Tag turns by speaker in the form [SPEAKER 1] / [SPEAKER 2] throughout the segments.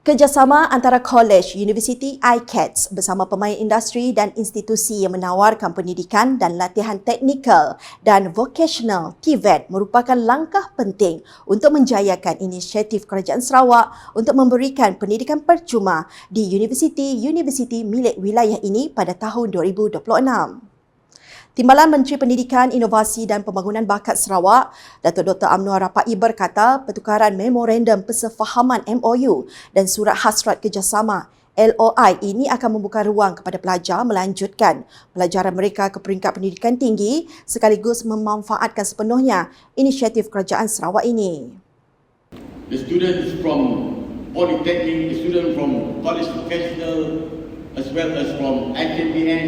[SPEAKER 1] Kerjasama antara kolej, universiti ICATS bersama pemain industri dan institusi yang menawarkan pendidikan dan latihan teknikal dan vocational TVET merupakan langkah penting untuk menjayakan inisiatif Kerajaan Sarawak untuk memberikan pendidikan percuma di universiti-universiti milik wilayah ini pada tahun 2026. Timbalan Menteri Pendidikan, Inovasi dan Pembangunan Bakat Sarawak, Datuk Dr. Amnur Rapai berkata pertukaran memorandum persefahaman MOU dan surat hasrat kerjasama LOI ini akan membuka ruang kepada pelajar melanjutkan pelajaran mereka ke peringkat pendidikan tinggi sekaligus memanfaatkan sepenuhnya inisiatif Kerajaan Sarawak ini.
[SPEAKER 2] The students from Polytechnic, the students from College Vocational, as well as from IKPN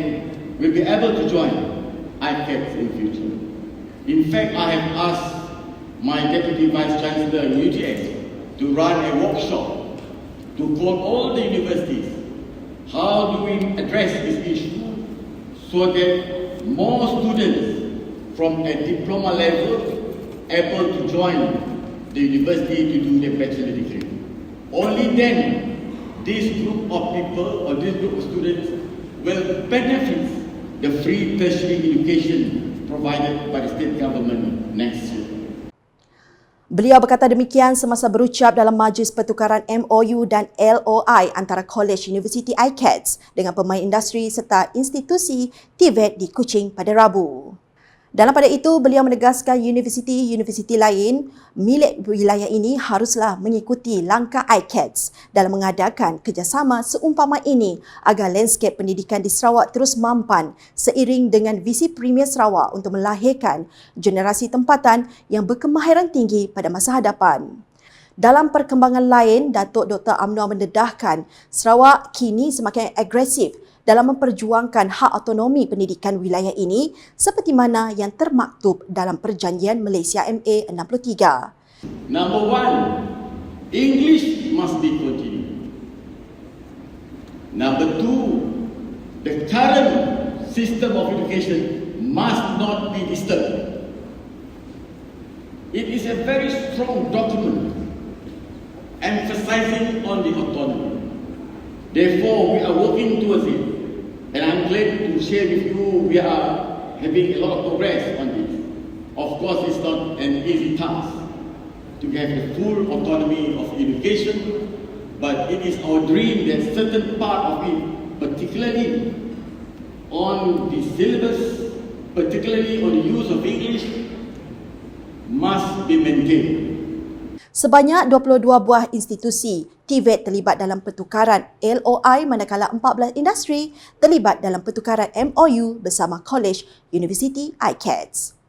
[SPEAKER 2] will be able to join ICAPS in future. In fact, I have asked my Deputy Vice Chancellor in to run a workshop to call all the universities. How do we address this issue so that more students from a diploma level able to join the university to do their bachelor degree. Only then this group of people or this group of students will benefit the free tertiary education provided by the state government next year.
[SPEAKER 1] Beliau berkata demikian semasa berucap dalam majlis pertukaran MOU dan LOI antara College University ICATS dengan pemain industri serta institusi TVET di Kuching pada Rabu. Dalam pada itu, beliau menegaskan universiti-universiti lain milik wilayah ini haruslah mengikuti langkah ICATS dalam mengadakan kerjasama seumpama ini agar landscape pendidikan di Sarawak terus mampan seiring dengan visi Premier Sarawak untuk melahirkan generasi tempatan yang berkemahiran tinggi pada masa hadapan. Dalam perkembangan lain, Datuk Dr. Amnur mendedahkan Sarawak kini semakin agresif dalam memperjuangkan hak autonomi pendidikan wilayah ini seperti mana yang termaktub dalam Perjanjian Malaysia MA 63.
[SPEAKER 2] Number one, English must be continued. Number two, the current system of education must not be disturbed. It is a very strong document emphasizing on the autonomy. Therefore, we are working towards it. I'm glad to share with you we are having a lot of progress on this. Of course, it's not an easy task to have the full autonomy of education, but it is our dream that certain part of it, particularly on the syllabus, particularly on the use of English, must be maintained.
[SPEAKER 1] Sebanyak 22 buah institusi TVET terlibat dalam pertukaran LOI manakala 14 industri terlibat dalam pertukaran MOU bersama College University ICATS.